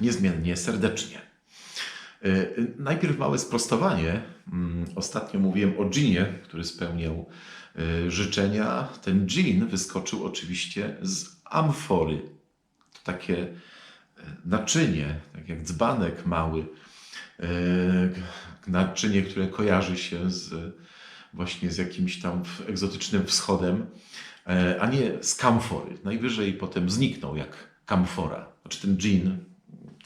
Niezmiennie serdecznie. E, Najpierw małe sprostowanie. Mm, Ostatnio mówiłem o dżinie, który spełniał e, życzenia. Ten dżin wyskoczył oczywiście z amfory. To takie e, naczynie, tak jak dzbanek mały. Naczynie, które kojarzy się z, właśnie z jakimś tam egzotycznym wschodem, a nie z kamfory. Najwyżej potem zniknął jak kamfora. Znaczy ten dżin,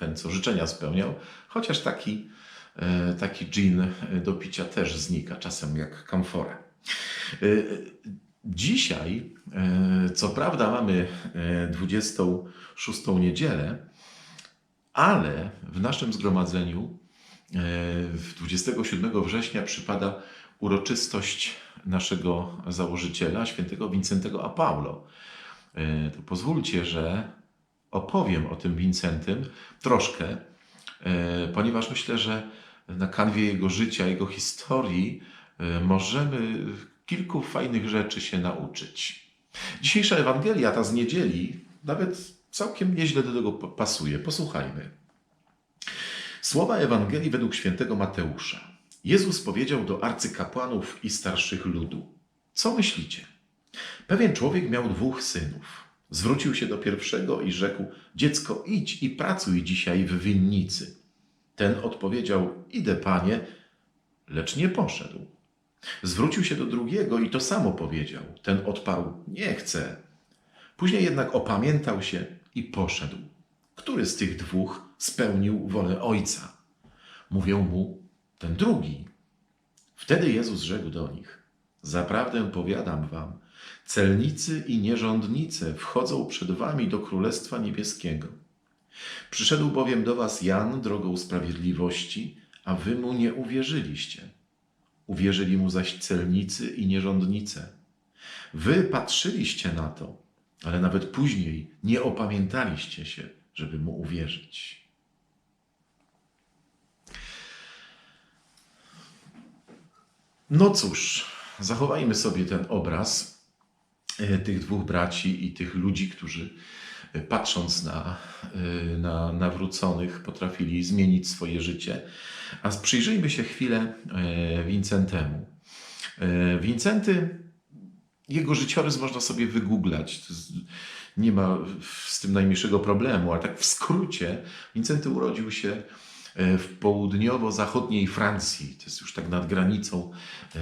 ten co życzenia spełniał, chociaż taki, e, taki dżin do picia też znika czasem jak kamfora. E, Dzisiaj, e, co prawda, mamy e, 26 niedzielę, ale w naszym zgromadzeniu e, w 27 września przypada uroczystość naszego założyciela, świętego Wincentego a Paulo. E, To pozwólcie, że opowiem o tym Wincentym troszkę, e, ponieważ myślę, że na kanwie jego życia, jego historii e, możemy kilku fajnych rzeczy się nauczyć. Dzisiejsza Ewangelia, ta z niedzieli, nawet całkiem nieźle do tego pasuje. Posłuchajmy. Słowa Ewangelii według świętego Mateusza. Jezus powiedział do arcykapłanów i starszych ludu: Co myślicie? Pewien człowiek miał dwóch synów. Zwrócił się do pierwszego i rzekł: Dziecko, idź i pracuj dzisiaj w winnicy. Ten odpowiedział: Idę, panie, lecz nie poszedł. Zwrócił się do drugiego i to samo powiedział. Ten odparł: Nie chcę. Później jednak opamiętał się i poszedł. Który z tych dwóch spełnił wolę ojca? Mówią mu: Ten drugi. Wtedy Jezus rzekł do nich: Zaprawdę powiadam wam, celnicy i nierządnice wchodzą przed wami do Królestwa Niebieskiego. Przyszedł bowiem do was Jan drogą sprawiedliwości, a wy mu nie uwierzyliście. Uwierzyli mu zaś celnicy i nierządnice. Wy patrzyliście na to, ale nawet później nie opamiętaliście się, żeby mu uwierzyć. No cóż, zachowajmy sobie ten obraz tych dwóch braci i tych ludzi, którzy e, patrząc na, e, na nawróconych potrafili zmienić swoje życie. A przyjrzyjmy się chwilę e, Wincentemu. E, Wincenty, jego życiorys można sobie wygooglać. Nie ma z tym najmniejszego problemu, ale tak w skrócie, Wincenty urodził się e, w południowo-zachodniej Francji. To jest już tak nad granicą, e,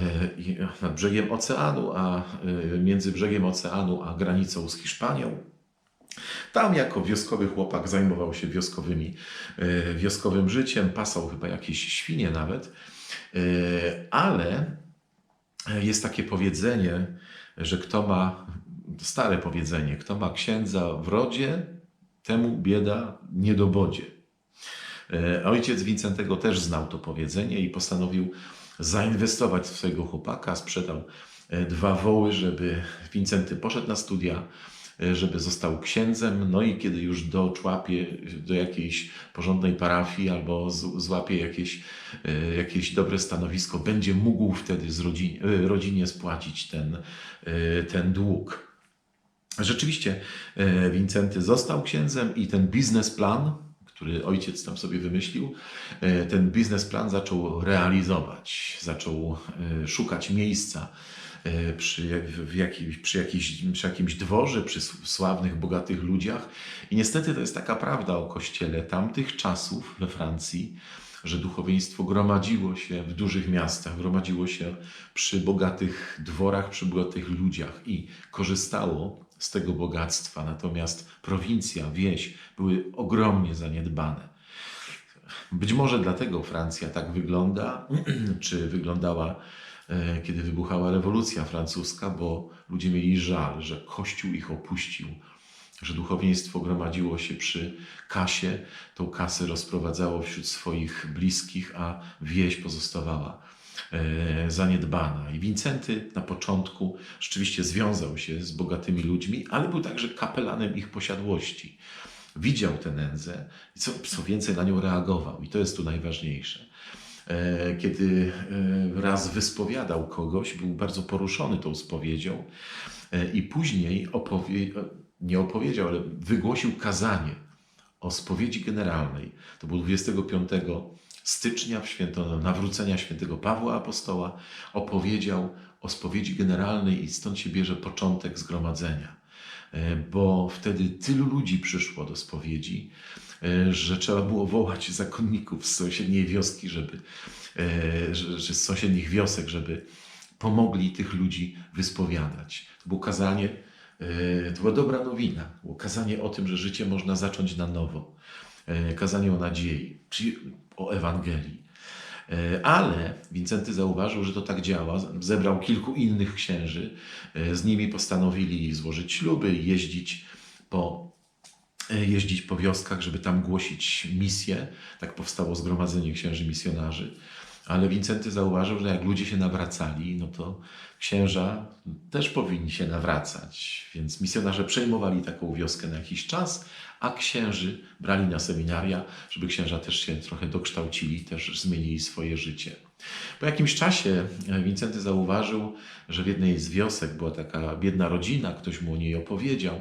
nad brzegiem oceanu, a e, między brzegiem oceanu a granicą z Hiszpanią. Tam jako wioskowy chłopak zajmował się wioskowymi, e, wioskowym życiem, pasał chyba jakieś świnie nawet, E, ale jest takie powiedzenie, że kto ma, stare powiedzenie, kto ma księdza w rodzie, temu bieda nie dobodzie. E, Ojciec Wincentego też znał to powiedzenie i postanowił zainwestować w swojego chłopaka. Sprzedał e, dwa woły, żeby Wincenty poszedł na studia, e, żeby został księdzem. No i kiedy już doczłapie do jakiejś porządnej parafii albo złapie jakieś, jakieś dobre stanowisko, będzie mógł wtedy z rodzinie, rodzinie spłacić ten, ten dług. Rzeczywiście Wincenty został księdzem i ten biznesplan, który ojciec tam sobie wymyślił, e, ten biznesplan zaczął realizować, zaczął e, szukać miejsca e, przy, w jakimś, przy, przy jakimś dworze, przy sławnych, bogatych ludziach. I niestety to jest taka prawda o kościele tamtych czasów we Francji, że duchowieństwo gromadziło się w dużych miastach, gromadziło się przy bogatych dworach, przy bogatych ludziach i korzystało z tego bogactwa. Natomiast prowincja, wieś były ogromnie zaniedbane. Być może dlatego Francja tak wygląda, czy wyglądała, e, kiedy wybuchała rewolucja francuska, bo ludzie mieli żal, że Kościół ich opuścił, że duchowieństwo gromadziło się przy kasie, tą kasę rozprowadzało wśród swoich bliskich, a wieś pozostawała zaniedbana. I Wincenty na początku rzeczywiście związał się z bogatymi ludźmi, ale był także kapelanem ich posiadłości. Widział tę nędzę i co, co więcej na nią reagował. I to jest tu najważniejsze. E, Kiedy e, raz wyspowiadał kogoś, był bardzo poruszony tą spowiedzią e, i później opowie, nie opowiedział, ale wygłosił kazanie o spowiedzi generalnej. To było 25 stycznia w święto nawrócenia świętego Pawła Apostoła. Opowiedział o spowiedzi generalnej i stąd się bierze początek zgromadzenia. E, Bo wtedy tylu ludzi przyszło do spowiedzi, e, że trzeba było wołać zakonników z sąsiedniej wioski, żeby, e, że, że z sąsiednich wiosek, żeby pomogli tych ludzi wyspowiadać. To było kazanie, e, to była dobra nowina, było kazanie o tym, że życie można zacząć na nowo, E, kazanie o nadziei, czyli o Ewangelii. E, Ale Wincenty zauważył, że to tak działa. Zebrał kilku innych księży, e, z nimi postanowili złożyć śluby, jeździć po, e, jeździć po wioskach, żeby tam głosić misję. Tak powstało Zgromadzenie Księży Misjonarzy. Ale Wincenty zauważył, że jak ludzie się nawracali, no to księża też powinni się nawracać. Więc misjonarze przejmowali taką wioskę na jakiś czas, a księży brali na seminaria, żeby księża też się trochę dokształcili, też zmienili swoje życie. Po jakimś czasie e, Wincenty zauważył, że w jednej z wiosek była taka biedna rodzina, ktoś mu o niej opowiedział.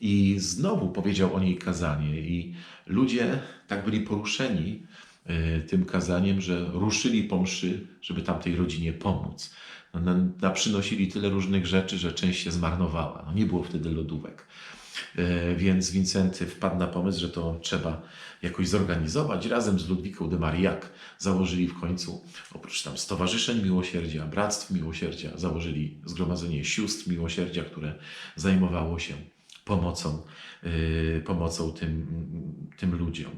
I znowu powiedział o niej kazanie, i ludzie tak byli poruszeni e, tym kazaniem, że ruszyli po mszy, żeby tamtej rodzinie pomóc. No, na- Naprzynosili tyle różnych rzeczy, że część się zmarnowała. No, nie było wtedy lodówek. E, Więc Wincenty wpadł na pomysł, że to trzeba jakoś zorganizować. Razem z Ludwiką de Marillac założyli w końcu, oprócz tam Stowarzyszeń Miłosierdzia, Bractw Miłosierdzia, założyli Zgromadzenie Sióstr Miłosierdzia, które zajmowało się pomocą, yy, pomocą tym, tym ludziom.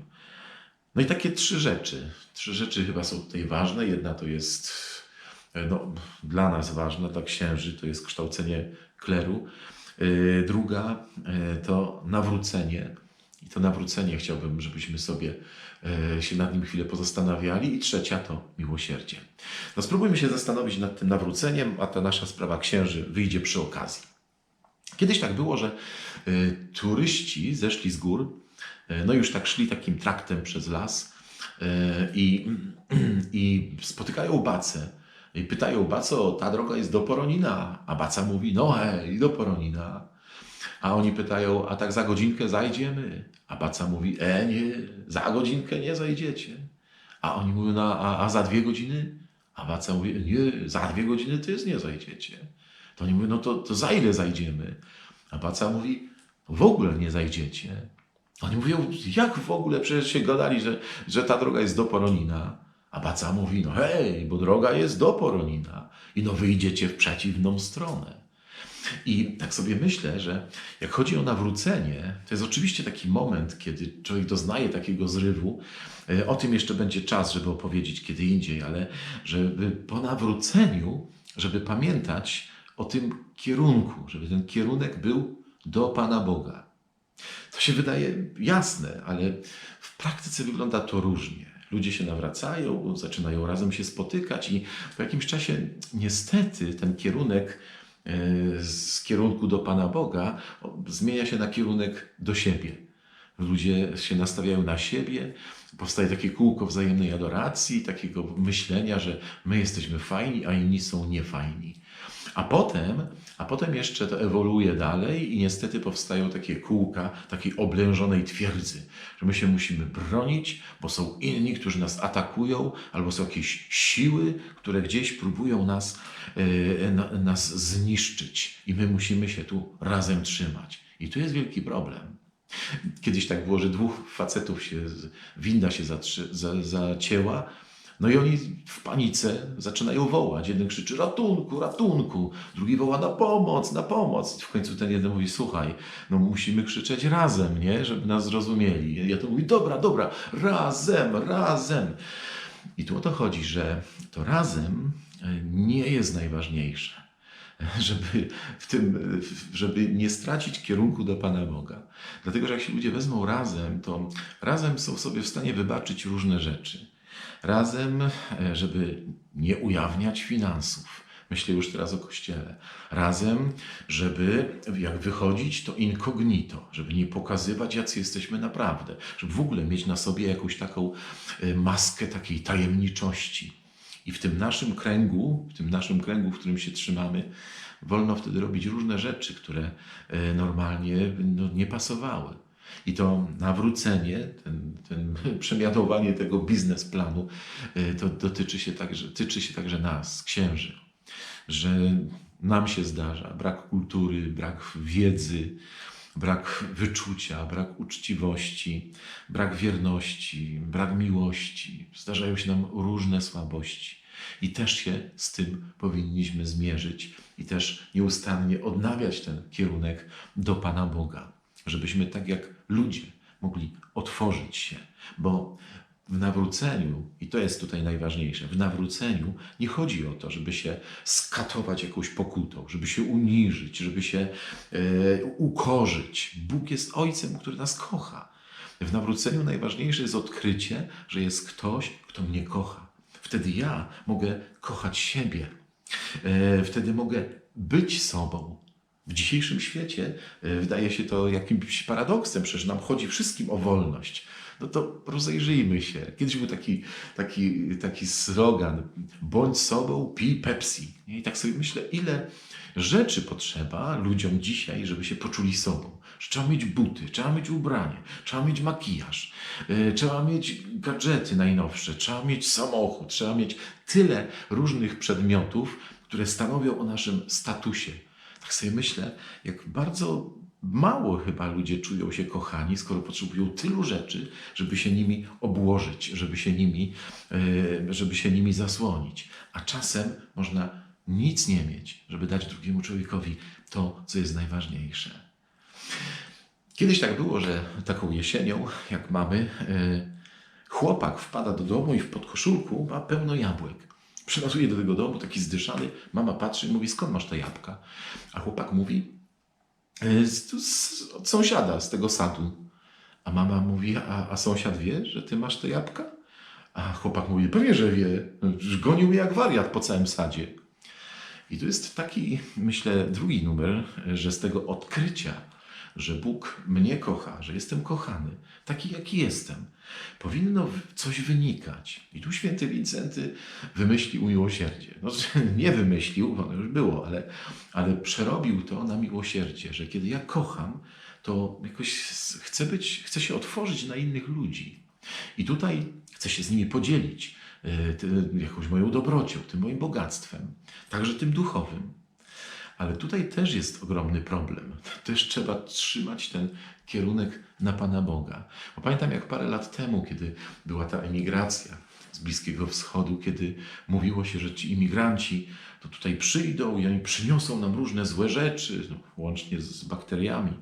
No i takie trzy rzeczy. Trzy rzeczy chyba są tutaj ważne. Jedna to jest e, no, dla nas ważna, dla księży, to jest kształcenie kleru. Yy, Druga e, to nawrócenie. I to nawrócenie chciałbym, żebyśmy sobie e, się nad nim chwilę pozastanawiali. I trzecia to miłosierdzie. No spróbujmy się zastanowić nad tym nawróceniem, a ta nasza sprawa księży wyjdzie przy okazji. Kiedyś tak było, że turyści zeszli z gór, no już tak szli takim traktem przez las i, i spotykają bacę. I pytają baco, ta droga jest do Poronina. A baca mówi, no hej, do Poronina. A oni pytają, a tak za godzinkę zajdziemy? A baca mówi, e nie, za godzinkę nie zajdziecie. A oni mówią, no, a, a za dwie godziny? A baca mówi, nie, za dwie godziny to jest nie zajdziecie. To oni mówią, no to, to za ile zajdziemy? A baca mówi, w ogóle nie zajdziecie. Oni mówią, jak w ogóle? Przecież się gadali, że, że ta droga jest do Poronina. A baca mówi, no hej, bo droga jest do Poronina. I no wyjdziecie w przeciwną stronę. I tak sobie myślę, że jak chodzi o nawrócenie, to jest oczywiście taki moment, kiedy człowiek doznaje takiego zrywu. E, O tym jeszcze będzie czas, żeby opowiedzieć kiedy indziej, ale żeby po nawróceniu, żeby pamiętać o tym kierunku, żeby ten kierunek był do Pana Boga. To się wydaje jasne, ale w praktyce wygląda to różnie. Ludzie się nawracają, zaczynają razem się spotykać, i po jakimś czasie niestety ten kierunek e, z kierunku do Pana Boga zmienia się na kierunek do siebie. Ludzie się nastawiają na siebie, powstaje takie kółko wzajemnej adoracji, takiego myślenia, że my jesteśmy fajni, a inni są niefajni. A potem, a potem jeszcze to ewoluuje dalej i niestety powstają takie kółka takiej oblężonej twierdzy, że my się musimy bronić, bo są inni, którzy nas atakują, albo są jakieś siły, które gdzieś próbują nas, na, nas zniszczyć i my musimy się tu razem trzymać. I tu jest wielki problem. Kiedyś tak było, że dwóch facetów się, winda się zatrzy, za, zacięła, no i oni w panice zaczynają wołać. Jeden krzyczy ratunku, ratunku, drugi woła na pomoc, na pomoc. W końcu ten jeden mówi, słuchaj, no musimy krzyczeć razem, nie, żeby nas zrozumieli. Ja to mówi, dobra, dobra, razem, razem. I tu o to chodzi, że to razem e, nie jest najważniejsze żeby, w tym, żeby nie stracić kierunku do Pana Boga. Dlatego, że jak się ludzie wezmą razem, to razem są sobie w stanie wybaczyć różne rzeczy. Razem, e, żeby nie ujawniać finansów. Myślę już teraz o kościele. Razem, żeby jak wychodzić, to incognito, żeby nie pokazywać, jacy jesteśmy naprawdę, żeby w ogóle mieć na sobie jakąś taką e, maskę takiej tajemniczości. I w tym naszym kręgu, w tym naszym kręgu, w którym się trzymamy, wolno wtedy robić różne rzeczy, które e, normalnie no, nie pasowały. I to nawrócenie, ten, ten przemianowanie tego biznesplanu, y, to dotyczy się także, tyczy się także nas, księży, że nam się zdarza brak kultury, brak wiedzy, brak wyczucia, brak uczciwości, brak wierności, brak miłości. Zdarzają się nam różne słabości. I też się z tym powinniśmy zmierzyć i też nieustannie odnawiać ten kierunek do Pana Boga, żebyśmy tak jak ludzie mogli otworzyć się, bo w nawróceniu, i to jest tutaj najważniejsze, w nawróceniu nie chodzi o to, żeby się skatować jakąś pokutą, żeby się uniżyć, żeby się e, ukorzyć. Bóg jest Ojcem, który nas kocha. W nawróceniu najważniejsze jest odkrycie, że jest ktoś, kto mnie kocha. Wtedy ja mogę kochać siebie. E, Wtedy mogę być sobą. W dzisiejszym świecie e, wydaje się to jakimś paradoksem, przecież nam chodzi wszystkim o wolność. No to rozejrzyjmy się. Kiedyś był taki, taki, taki slogan: bądź sobą, pij Pepsi. I tak sobie myślę, ile rzeczy potrzeba ludziom dzisiaj, żeby się poczuli sobą. Trzeba mieć buty, trzeba mieć ubranie, trzeba mieć makijaż, yy, trzeba mieć gadżety najnowsze, trzeba mieć samochód, trzeba mieć tyle różnych przedmiotów, które stanowią o naszym statusie. Tak sobie myślę, jak bardzo mało chyba ludzie czują się kochani, skoro potrzebują tylu rzeczy, żeby się nimi obłożyć, żeby się nimi, yy, żeby się nimi zasłonić. A czasem można nic nie mieć, żeby dać drugiemu człowiekowi to, co jest najważniejsze. Kiedyś tak było, że taką jesienią, jak mamy, yy, chłopak wpada do domu i w podkoszulku ma pełno jabłek. Przylatuje do tego domu, taki zdyszany. Mama patrzy i mówi, skąd masz te jabłka? A chłopak mówi, "E, z, z, od sąsiada, z tego sadu. A mama mówi, a, a sąsiad wie, że ty masz te jabłka? A chłopak mówi, pewnie, że wie. Gonił mnie jak wariat po całym sadzie. I tu jest taki, myślę, drugi numer, że z tego odkrycia, że Bóg mnie kocha, że jestem kochany, taki jaki jestem, powinno coś wynikać. I tu święty Wincenty wymyślił miłosierdzie. No, nie wymyślił, ono już było, ale, ale przerobił to na miłosierdzie, że kiedy ja kocham, to jakoś chcę, być, chcę się otworzyć na innych ludzi. I tutaj chcę się z nimi podzielić ty- jakąś moją dobrocią, tym moim bogactwem, także tym duchowym. Ale tutaj też jest ogromny problem. Też trzeba trzymać ten kierunek na Pana Boga. Bo pamiętam jak parę lat temu, kiedy była ta emigracja z Bliskiego Wschodu, kiedy mówiło się, że ci imigranci to tutaj przyjdą i oni przyniosą nam różne złe rzeczy, no, łącznie z bakteriami,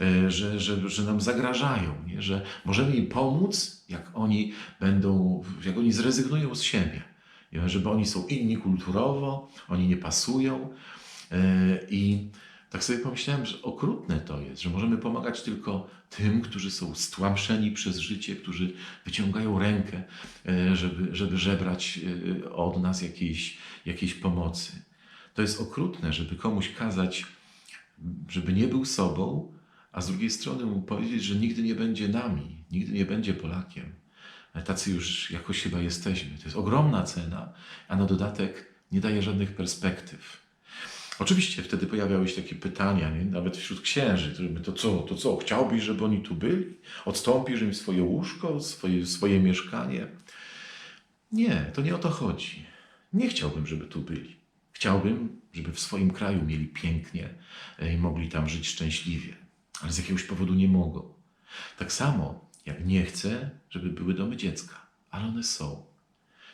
e, że, że, że nam zagrażają, nie? że możemy im pomóc, jak oni będą, jak oni zrezygnują z siebie. Żeby oni są inni kulturowo, oni nie pasują. E, I tak sobie pomyślałem, że okrutne to jest, że możemy pomagać tylko tym, którzy są stłamszeni przez życie, którzy wyciągają rękę, e, żeby, żeby żebrać e, od nas jakiejś, jakiejś pomocy. To jest okrutne, żeby komuś kazać, żeby nie był sobą, a z drugiej strony mu powiedzieć, że nigdy nie będzie nami, nigdy nie będzie Polakiem. Tacy już jakoś chyba jesteśmy. To jest ogromna cena, a na dodatek nie daje żadnych perspektyw. Oczywiście wtedy pojawiały się takie pytania, nie? nawet wśród księży, to co, to co, chciałbyś, żeby oni tu byli? Odstąpisz im swoje łóżko, swoje, swoje mieszkanie? Nie, to nie o to chodzi. Nie chciałbym, żeby tu byli. Chciałbym, żeby w swoim kraju mieli pięknie e, i mogli tam żyć szczęśliwie, ale z jakiegoś powodu nie mogą. Tak samo jak nie chcę, żeby były domy dziecka, ale one są.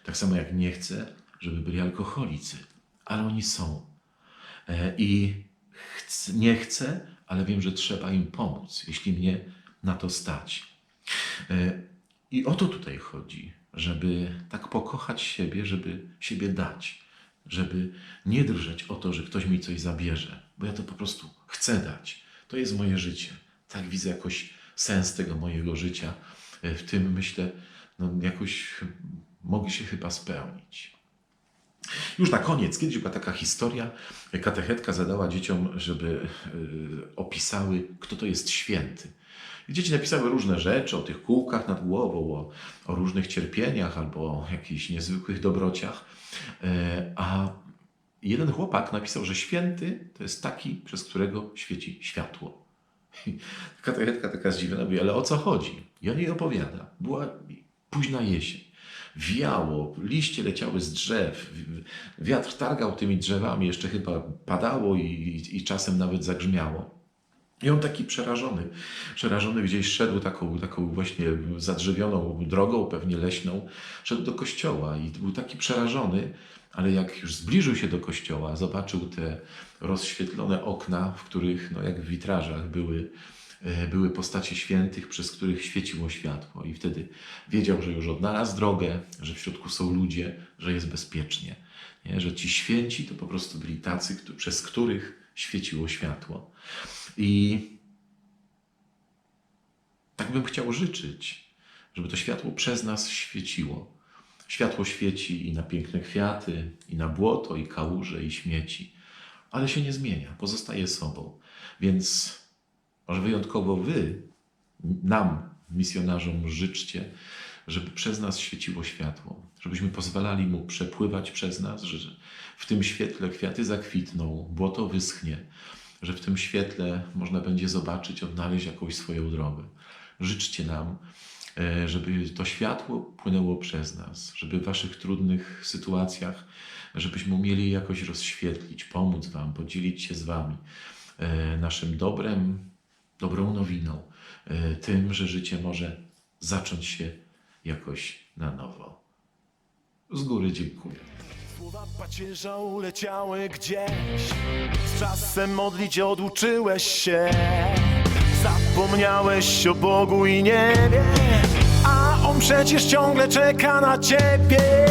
Tak samo jak nie chcę, żeby byli alkoholicy, ale oni są. E, I nie chcę, ale wiem, że trzeba im pomóc, jeśli mnie na to stać. E, I o to tutaj chodzi, żeby tak pokochać siebie, żeby siebie dać, żeby nie drżeć o to, że ktoś mi coś zabierze, bo ja to po prostu chcę dać. To jest moje życie. Tak widzę jakoś sens tego mojego życia. E, W tym myślę, no jakoś mogę się chyba spełnić. Już na koniec, kiedyś była taka historia, katechetka zadała dzieciom, żeby y, opisały, kto to jest święty. I dzieci napisały różne rzeczy o tych kółkach nad głową, o, o różnych cierpieniach albo o jakichś niezwykłych dobrociach. E, A jeden chłopak napisał, że święty to jest taki, przez którego świeci światło. Katechetka taka zdziwiona mówi, ale o co chodzi? I on jej opowiada. Była późna jesień. Wiało, liście leciały z drzew, wiatr targał tymi drzewami, jeszcze chyba padało i, i czasem nawet zagrzmiało. I on taki przerażony, przerażony gdzieś szedł taką, taką właśnie zadrzewioną drogą, pewnie leśną, szedł do kościoła i był taki przerażony, ale jak już zbliżył się do kościoła, zobaczył te rozświetlone okna, w których, no jak w witrażach, były, były postacie świętych, przez których świeciło światło. I wtedy wiedział, że już odnalazł drogę, że w środku są ludzie, że jest bezpiecznie. Nie? Że ci święci to po prostu byli tacy, przez których świeciło światło. I tak bym chciał życzyć, żeby to światło przez nas świeciło. Światło świeci i na piękne kwiaty, i na błoto, i kałuże, i śmieci, ale się nie zmienia, pozostaje sobą. Więc może wyjątkowo Wy, nam, misjonarzom, życzcie, żeby przez nas świeciło światło, żebyśmy pozwalali mu przepływać przez nas, że w tym świetle kwiaty zakwitną, błoto wyschnie, że w tym świetle można będzie zobaczyć, odnaleźć jakąś swoją drogę. Życzcie nam, e, żeby to światło płynęło przez nas, żeby w Waszych trudnych sytuacjach, żebyśmy umieli jakoś rozświetlić, pomóc Wam, podzielić się z Wami e, naszym dobrem, dobrą nowiną, e, tym, że życie może zacząć się jakoś na nowo. Z góry dziękuję. Słowa pacierza uleciały gdzieś Z czasem modlić oduczyłeś się Zapomniałeś o Bogu i niebie A On przecież ciągle czeka na ciebie